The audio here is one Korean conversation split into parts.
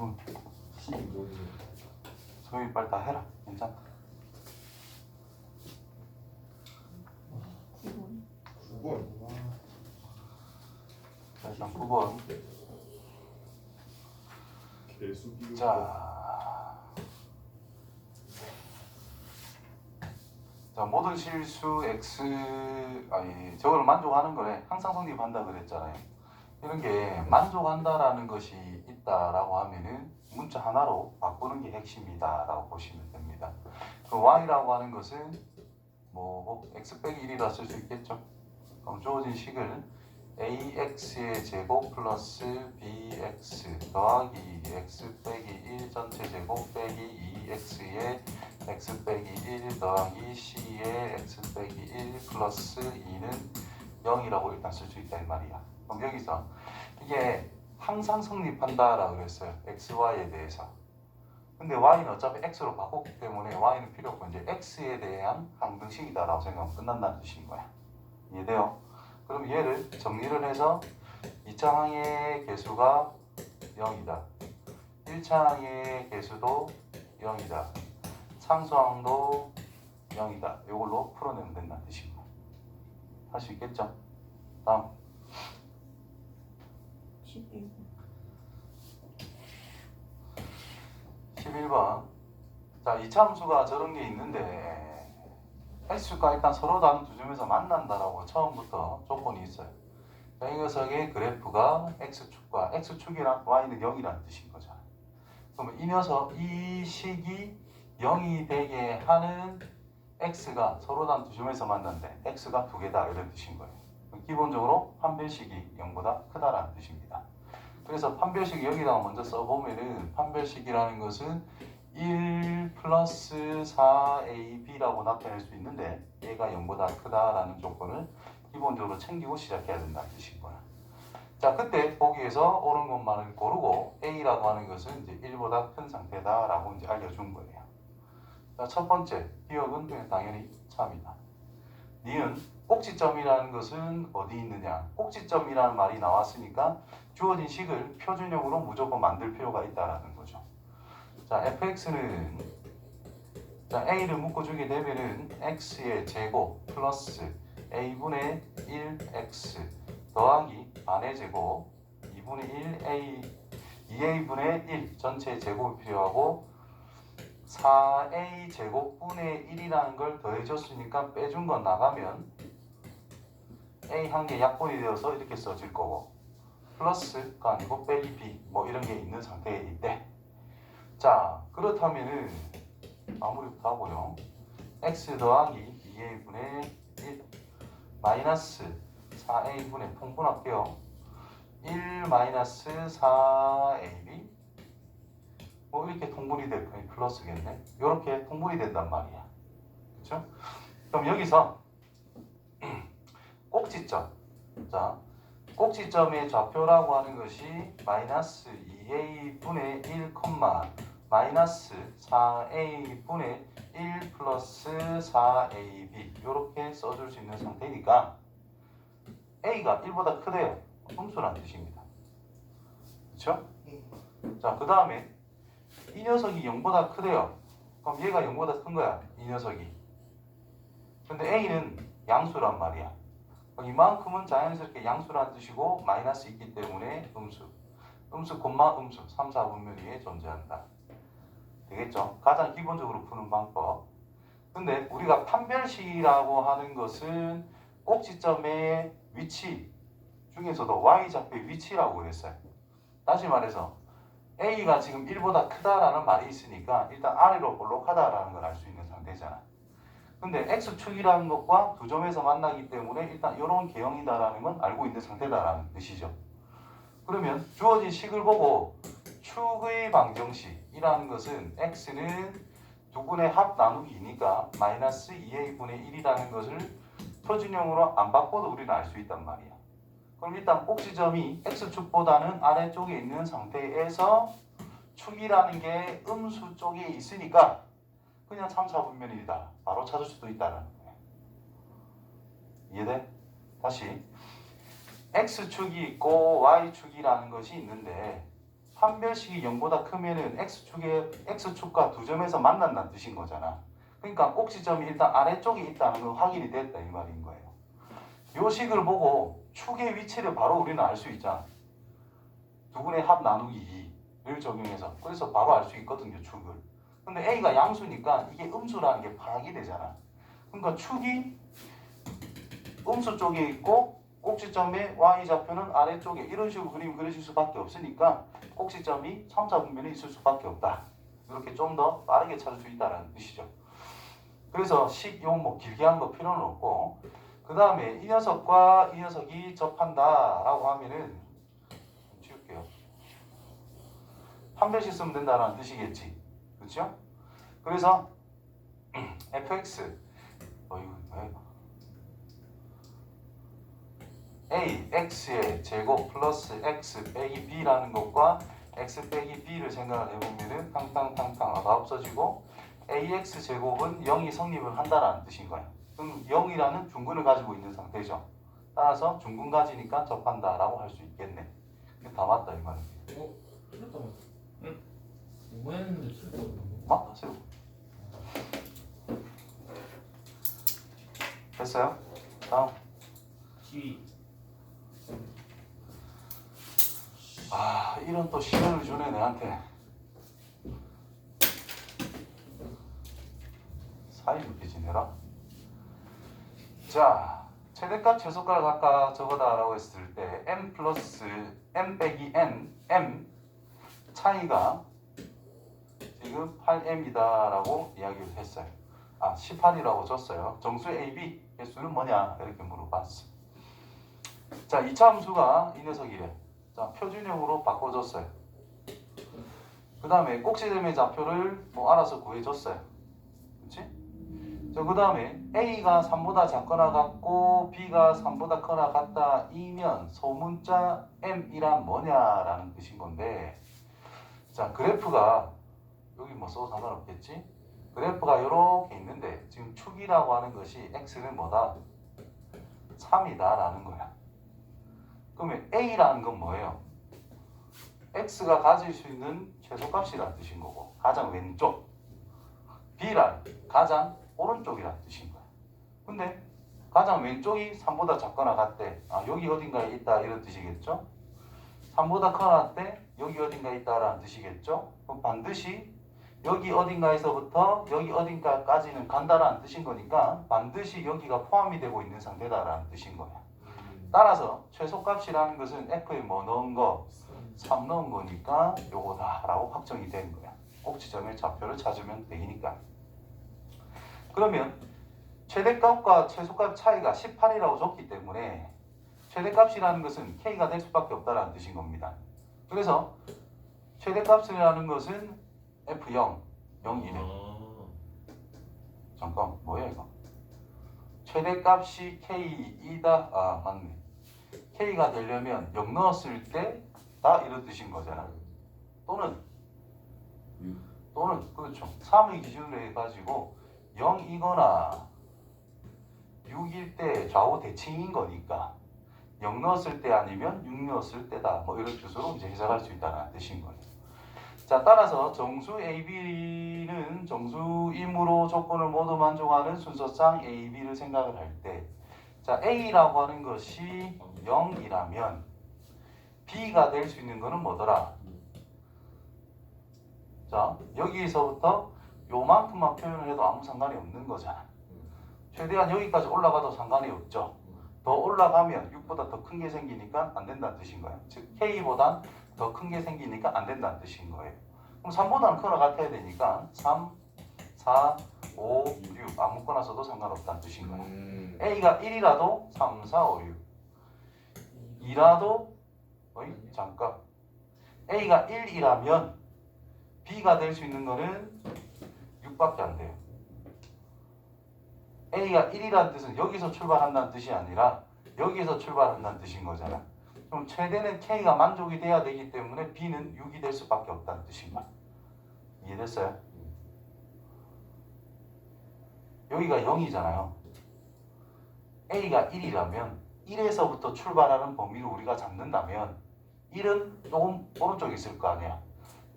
질문 12번 소희 빨리 다 해라. 괜찮다 9번. 9번 자 일단 9번. 개수기 자, 자 모든 실수 x 아니 저걸 만족하는 거래. 항상 성립한다 그랬잖아요. 이런 게 만족한다라는 것이 있다라고 하면은 문자 하나로 바꾸는 게 핵심이다라고 보시면 됩니다. 그 y라고 하는 것은 뭐 x 빼기 1이라 쓸 수 있겠죠. 그럼 주어진 식을 ax의 제곱 플러스 bx 더하기 x 빼기 1 전체 제곱 빼기 2x의 x 빼기 1 더하기 c의 x 빼기 1 플러스 2는 0이라고 일단 쓸 수 있다 이 말이야. 그럼 여기서 이게 항상 성립한다라고 그랬어요. x, y에 대해서. 근데 y는 어차피 x로 바꿨기 때문에 y는 필요 없고 이제 x에 대한 항등식이다라고 생각하면 끝난다는 뜻인 거야. 이해돼요? 그럼 얘를 정리를 해서 2차 항의 개수가 0이다. 1차 항의 개수도 0이다. 상수항도 0이다. 이걸로 풀어내면 된다는 뜻입니다. 할수 있겠죠? 다음 11 11번 자 이차함수가 저런 게 있는데 x축과 일단 서로 다른 두 점에서 만난다라고 처음부터 조건이 있어요. 자, 이 녀석의 그래프가 x축과 x축이란 y는 0이라는 뜻인 거죠. 그러면 이 녀석 이 식이 0이 되게 하는 x가 서로 다른 두 점에서 만난데 x가 두 개다. 이런 뜻인 거예요. 기본적으로 판별식이 0보다 크다라는 뜻입니다 그래서 판별식 여기다가 먼저 써보면은 판별식이라는 것은 1 플러스 4ab라고 나타낼 수 있는데 얘가 0보다 크다라는 조건을 기본적으로 챙기고 시작해야 된다는 거야. 자 그때 거기에서 옳은 것만을 고르고 a라고 하는 것은 이제 1보다 큰 상태다라고 이제 알려준 거예요. 자 첫 번째 기억은 당연히 참이다. 니은 꼭지점이라는 것은 어디 있느냐? 꼭지점이라는 말이 나왔으니까 주어진 식을 표준형으로 무조건 만들 필요가 있다라는 거죠. 자, fx는 자, a를 묶어주게 되면은 x의 제곱 플러스 a분의 1x 더하기 반의 제곱 2분의 1a 2a분의 1 전체 제곱이 필요하고 4a 제곱분의 1이라는 걸 더해줬으니까 빼준 건 나가면 a 한 개 약분이 되어서 이렇게 써질 거고 플러스가 아니고 빼기 b 뭐 이런 게 있는 상태인데 자 그렇다면은 마무리부터 하고요 x 더하기 2a분의 1 마이너스 4a분의 통분할게요. 1 마이너스 4ab 뭐 이렇게 통분이 될 거니 플러스겠네? 이렇게 통분이 된단 말이야. 그렇죠? 그럼 여기서 꼭지점 자 꼭지점의 좌표라고 하는 것이 마이너스 2a분의 1, 마이너스 4a분의 1 플러스 4ab 이렇게 써줄 수 있는 상태니까 a가 1보다 크대요. 음수란 뜻입니다. 그렇죠? 자, 그 다음에 이 녀석이 0보다 크대요. 그럼 얘가 0보다 큰 거야. 이 녀석이. 근데 a는 양수란 말이야. 이만큼은 자연스럽게 양수란 뜻이고 마이너스 있기 때문에 음수. 음수 콤마 음수 3, 4분면 위에 존재한다. 되겠죠? 가장 기본적으로 푸는 방법. 근데 우리가 판별식이라고 하는 것은 꼭지점의 위치 중에서도 y좌표의 위치라고 그랬어요. 다시 말해서 a가 지금 1보다 크다라는 말이 있으니까 일단 아래로 볼록하다라는 걸 알 수 있는 상태잖아. 근데 x축이라는 것과 두 점에서 만나기 때문에 일단 이런 개형이다라는 건 알고 있는 상태다라는 뜻이죠. 그러면 주어진 식을 보고 축의 방정식이라는 것은 x는 두 분의 합 나누기니까 마이너스 2a분의 1이라는 것을 표준형으로 안 바꿔도 우리는 알 수 있단 말이야. 그럼 일단 꼭지점이 x축보다는 아래쪽에 있는 상태에서 축이라는 게 음수 쪽에 있으니까 그냥 3, 4분면이다. 바로 찾을 수도 있다는. 이해돼? 다시 x축이 있고 y축이라는 것이 있는데 판별식이 0보다 크면은 x축에 x축과 두 점에서 만난다는 뜻인 거잖아. 그러니까 꼭지점이 일단 아래쪽에 있다는 건 확인이 됐다 이 말인 거예요. 요 식을 보고 축의 위치를 바로 우리는 알 수 있잖아. 두 분의 합 나누기 2를 적용해서 그래서 바로 알 수 있거든요 축을. 근데 a가 양수니까 이게 음수라는 게 파악이 되잖아. 그러니까 축이 음수 쪽에 있고 꼭지점의 y 좌표는 아래쪽에 이런 식으로 그림 그려질 수밖에 없으니까 꼭지점이 3차 분면에 있을 수밖에 없다. 이렇게 좀 더 빠르게 찾을 수 있다는 뜻이죠. 그래서 식용 뭐 길게 한 거 필요는 없고 그 다음에 이 녀석과 이 녀석이 접한다 라고 하면은 좀 지울게요. 판별식 쓰면 된다는 뜻이겠지. 그렇죠? 그래서 fx 왜 a x의 제곱 플러스 x 빼기 b라는 것과 x 빼기 b를 생각을 해보면은 탕탕탕탕 아가 없어지고 ax 제곱은 0이 성립을 한다라는 뜻인 거야. 그럼 0이라는 중근을 가지고 있는 상태죠. 따라서 중근 가지니까 접한다라고 할 수 있겠네. 다 맞다 이 말이야. 어? 뭐 했는데 틀렸다 맞다 세우. 됐어요? 다음. G 아 이런 또 시간을 주네 내한테. 사이 높게 지내라. 자 최대값 최소값을 아까 저거다라고 했을 때 m 플러스 m 빼기 n m 차이가 지금 8m이다 라고 이야기를 했어요. 아 18이라고 줬어요. 정수 AB 개수는 뭐냐 이렇게 물어봤어. 자 2차 함수가 이 녀석이래. 자 표준형으로 바꿔줬어요. 그 다음에 꼭지점의 좌표를 뭐 알아서 구해줬어요. 그렇지? 자, 그 다음에 A가 3보다 작거나 같고 B가 3보다 커나 같다 이면 소문자 M이란 뭐냐라는 뜻인 건데 자 그래프가 여기 뭐 써도 상관없겠지? 그래프가 이렇게 있는데 지금 축이라고 하는 것이 X는 뭐다? 3이다 라는 거야. 그러면 A라는 건 뭐예요? X가 가질 수 있는 최소값이라는 뜻인 거고 가장 왼쪽 B란 가장 오른쪽이라는 뜻인 거야. 근데 가장 왼쪽이 3보다 작거나 같대. 아, 여기 어딘가에 있다 이런 뜻이겠죠? 3보다 커나 같대. 여기 어딘가에 있다라는 뜻이겠죠? 그럼 반드시 여기 어딘가에서부터 여기 어딘가까지는 간다라는 뜻인 거니까 반드시 여기가 포함이 되고 있는 상태다라는 뜻인 거야. 따라서 최소값이라는 것은 F에 뭐 넣은 거, 3 넣은 거니까 요거다라고 확정이 된 거야. 꼭지점의 좌표를 찾으면 되니까. 그러면 최대값과 최소값 차이가 18이라고 줬기 때문에 최대값이라는 것은 K가 될 수밖에 없다라는 뜻인 겁니다. 그래서 최대값이라는 것은 F0, 0이래. 아 잠깐, 뭐야 이거? 최대값이 K이다. 아, 맞네. K가 되려면 0 넣었을 때다 이런 뜻인 거잖아. 또는 또는 그렇죠. 3을 기준으로 해가지고 0이거나 6일 때 좌우 대칭인 거니까 0 넣었을 때 아니면 6 넣었을 때다. 뭐 이런 뜻으로 이제 해석할 수 있다는 뜻인 거예요. 자, 따라서 정수 AB는 정수임으로 조건을 모두 만족하는 순서상 AB를 생각을 할 때, 자, A라고 하는 것이 0이라면 B가 될 수 있는 거는 뭐더라? 자, 여기서부터 요만큼만 표현을 해도 아무 상관이 없는 거잖아. 최대한 여기까지 올라가도 상관이 없죠. 더 올라가면 6보다 더 큰 게 생기니까 안 된다는 뜻인 거예요. 즉 K보단 더 큰 게 생기니까 안 된다는 뜻인 거예요. 그럼 3보다는 커나 같아야 되니까 3, 4, 5, 6 아무거나 써도 상관없다는 뜻인 거예요. 음. A가 1이라도 3, 4, 5, 6 2라도 어이 잠깐 A가 1이라면 B가 될 수 있는 거는 6밖에 안 돼요. A가 1이라는 뜻은 여기서 출발한다는 뜻이 아니라 여기서 출발한다는 뜻인 거잖아. 그럼 최대는 K가 만족이 돼야 되기 때문에 B는 6이 될 수밖에 없다는 거야. 이해됐어요? 여기가 0이잖아요. A가 1이라면 1에서부터 출발하는 범위를 우리가 잡는다면 1은 조금 오른쪽에 있을 거 아니야.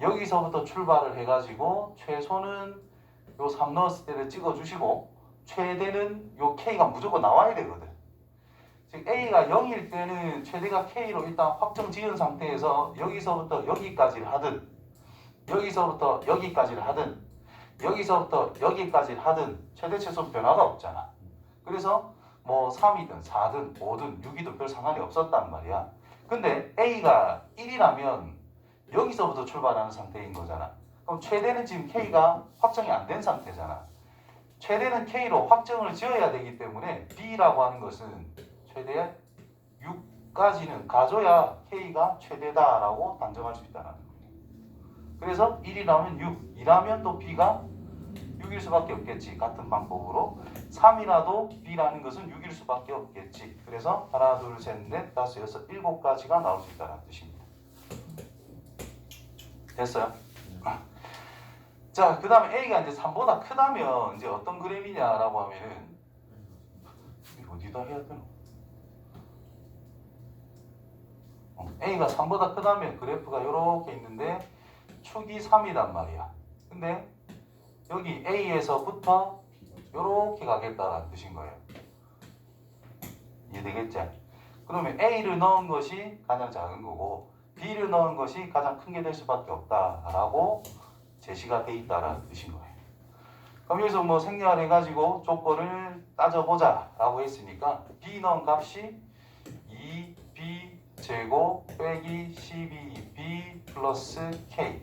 여기서부터 출발을 해가지고 최소는 요 3 넣었을 때를 찍어주시고 최대는 요 K가 무조건 나와야 되거든. 즉 A가 0일 때는 최대가 K로 일단 확정 지은 상태에서 여기서부터 여기까지를 하든 여기서부터 여기까지를 하든 여기서부터 여기까지를 하든 최대 최소 변화가 없잖아. 그래서 뭐 3이든 4든 5든 6이든 별 상관이 없었단 말이야. 근데 A가 1이라면 여기서부터 출발하는 상태인 거잖아. 그럼 최대는 지금 K가 확정이 안 된 상태잖아. 최대는 K로 확정을 지어야 되기 때문에 B라고 하는 것은 최대 6까지는 가져야 K가 최대다라고 단정할 수 있다는 거예요. 그래서 1이라면 6, 2라면 또 B가 6일 수밖에 없겠지. 같은 방법으로 3이라도 B라는 것은 6일 수밖에 없겠지. 그래서 하나, 둘, 셋, 넷, 다섯, 여섯, 일곱 가지가 나올 수 있다는 뜻입니다. 됐어요? 자, 그 다음에 A가 이제 3보다 크다면 이제 어떤 그램이냐라고 하면은 어디다 해야 되나? 어, A가 3보다 크다면 그래프가 이렇게 있는데 축이 3이단 말이야. 근데 여기 A에서부터 이렇게 가겠다라는 뜻인 거예요. 이해되겠지? 그러면 A를 넣은 것이 가장 작은 거고 B를 넣은 것이 가장 큰 게 될 수밖에 없다라고 제시가 돼 있다라는 뜻인 거예요. 그럼 여기서 뭐 생략을 해가지고 조건을 따져보자라고 했으니까 B 넣은 값이 2B 제곱 빼기 12B 플러스 K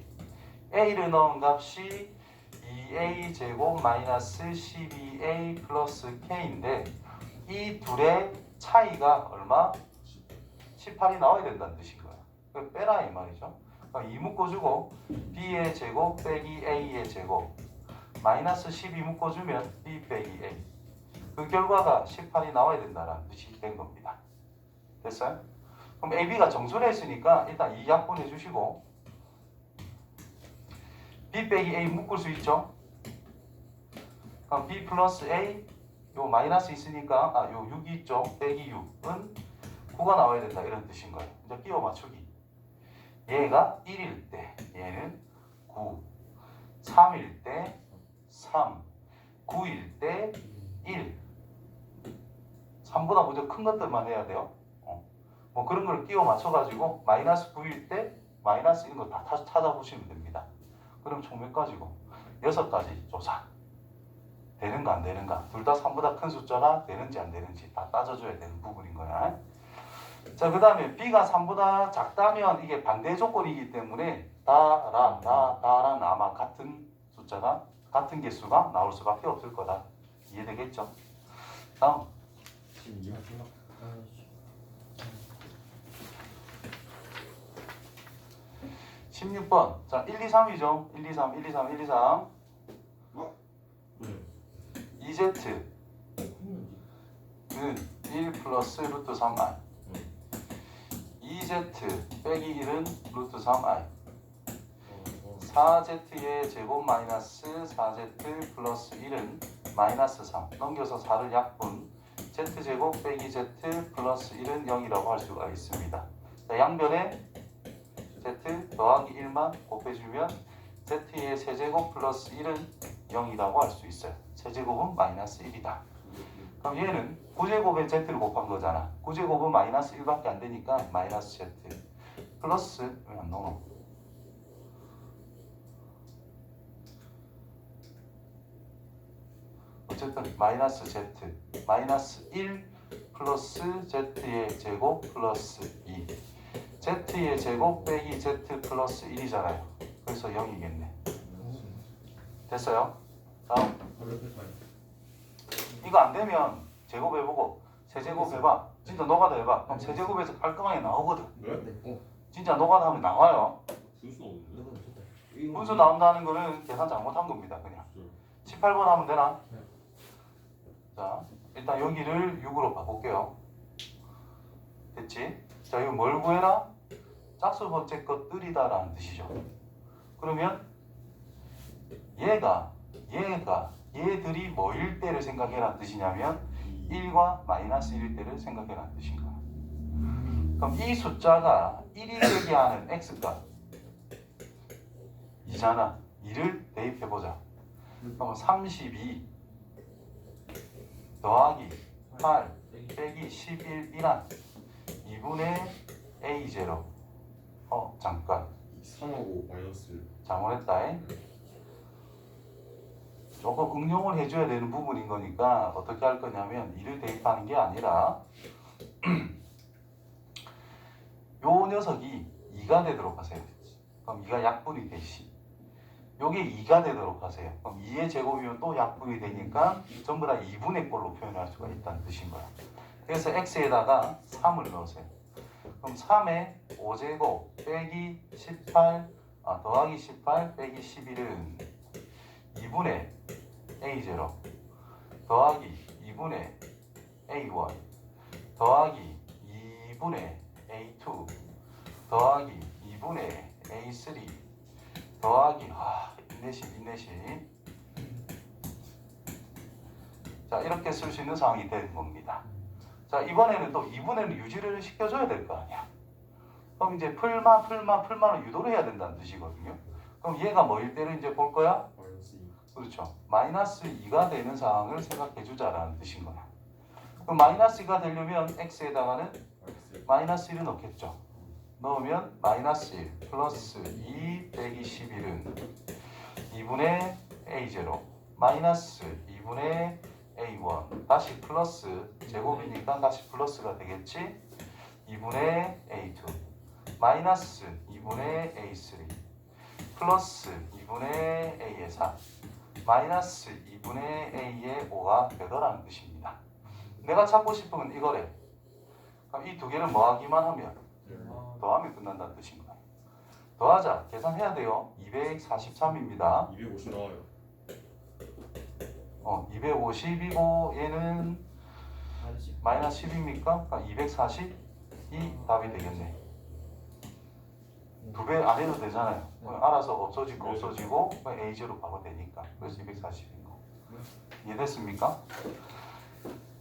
A를 넣은 값이 2A 제곱 마이너스 12A 플러스 K인데 이 둘의 차이가 얼마? 18이 나와야 된다는 뜻인 거예요. 그 빼라 이 말이죠. 그럼 2 묶어주고 B의 제곱 빼기 A의 제곱 마이너스 12 묶어주면 B 빼기 A 그 결과가 18이 나와야 된다는 뜻이 된 겁니다. 됐어요? 그럼 AB가 정수를 했으니까 일단 이 약분해 주시고 B 빼기 A 묶을 수 있죠? 그럼 B 플러스 A 요 마이너스 있으니까 아 요 6이 있죠? 빼기 6은 9가 나와야 된다 이런 뜻인 거예요. 이제 끼워 맞추기. 얘가 1일 때 얘는 9 3일 때 3, 9일 때 1. 3보다 먼저 큰 것들만 해야 돼요. 어. 뭐 그런 걸 끼워 맞춰가지고 마이너스 9일 때 마이너스 이런 거 다 찾아보시면 됩니다. 그럼 총 몇 가지고? 여섯 가지 조사. 되는가 안 되는가? 둘 다 3보다 큰 숫자가 되는지 안 되는지 다 따져줘야 되는 부분인 거야. 자, 그 다음에 B가 3보다 작다면 이게 반대 조건이기 때문에 다라, 다, 다랑 아마 같은 숫자가 같은 개수가 나올 수밖에 없을 거다. 이해되겠죠? 다음 12가 생각 아이씨. 16번. 자, 1, 2, 3이죠. 1, 2, 3, 1, 2, 3, 1, 2, 3. 네. 2Z 했는지. 는1 플러스 루트 3i. 2Z 빼기 1은 루트 3i. 어, 어. 4z의 제곱 마이너스 4z 플러스 1은 마이너스 3 넘겨서 4를 약분 z제곱 빼기 z 플러스 1은 0이라고 할 수가 있습니다 자, 양변에 z 더하기 1만 곱해주면 z의 세제곱 플러스 1은 0이라고 할 수 있어요. 세제곱은 마이너스 1이다. 그럼 얘는 9제곱에 z를 곱한 거잖아. 9제곱은 마이너스 1밖에 안 되니까 마이너스 z 플러스 왜안 넣어 어쨌든 마이너스 z 마이너스 1 플러스 z의 제곱 플러스 2 z의 제곱 빼기 z 플러스 1이잖아요 그래서 0이겠네 됐어요? 다음. 이거 안 되면 제곱해보고 세제곱 해봐 진짜 노가다 해봐 그럼 세제곱에서 깔끔하게 나오거든 네? 진짜 노가다 하면 나와요. 분수 나온다는 거는 계산 잘못한 겁니다 그냥 18번 하면 되나? 네. 자, 일단 여기를 6으로 바꿀게요. 됐지? 자, 이거 뭘 구해라? 짝수 번째 것들이다라는 뜻이죠. 그러면 얘가, 얘가, 얘들이 뭐일 때를 생각해라는 뜻이냐면 1과 마이너스 1일 때를 생각해라는 뜻인 거야. 그럼 이 숫자가 1이 되게 하는 x값 이잖아. 2를 대입해보자. 그럼 32 더하기 8 빼기 11이란 2분의 a0 어 잠깐. 3하고 마이너스 잘못했다 조금 응용을 해줘야 되는 부분인 거니까 어떻게 할 거냐면 이를 대입하는 게 아니라 요 녀석이 2가 되도록 하세요. 그럼 2가 약분이 되시. 요게 2가 되도록 하세요. 그럼 2의 제곱이면 또 약분이 되니까 전부 다 2분의 꼴로 표현할 수가 있다는 뜻인 거야 그래서 x에다가 3을 넣으세요. 그럼 3에 5제곱 빼기 18 아, 더하기 18 빼기 11은 2분의 A0 더하기 2분의 A1 더하기 2분의 A2 더하기 2분의 A3 더하기 아 인내심 인내심. 자 이렇게 쓸 수 있는 상황이 되는 겁니다 자 이번에는 또 2분의는 유지를 시켜줘야 될 거 아니야 그럼 이제 풀마 풀마 풀마를 유도를 해야 된다는 뜻이거든요 그럼 얘가 뭐일 때를 이제 볼 거야? 마이너스 2 그렇죠. 마이너스 2가 되는 상황을 생각해 주자라는 뜻인 거야. 그럼 마이너스 2가 되려면 x에다가는 마이너스 마이너스 1을 넣겠죠. 넣으면 마이너스 1 플러스 2 빼기 11은 2분의 a0 마이너스 2분의 a1 다시 플러스 제곱이니까 다시 플러스가 되겠지. 2분의 a2 마이너스 2분의 a3 플러스 2분의 a의 4 마이너스 2분의 a의 5가 되더라는 뜻입니다. 내가 찾고 싶은 건 이거래. 그럼 이 두 개를 뭐 하기만 하면 더하면 끝난다는 뜻인 거야. 더하자. 계산해야 돼요. 243입니다. 250 나와요 어, 250이고 얘는 마이너스 10입니까? 그러니까 240이 답이 되겠네. 두 배 안 해도 되잖아요. 그럼 알아서 없어지고 없어지고 A0로 바로 되니까. 그래서 240인 거. 이해됐습니까?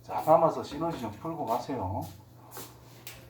자, 남아서 시너지 좀 풀고 가세요.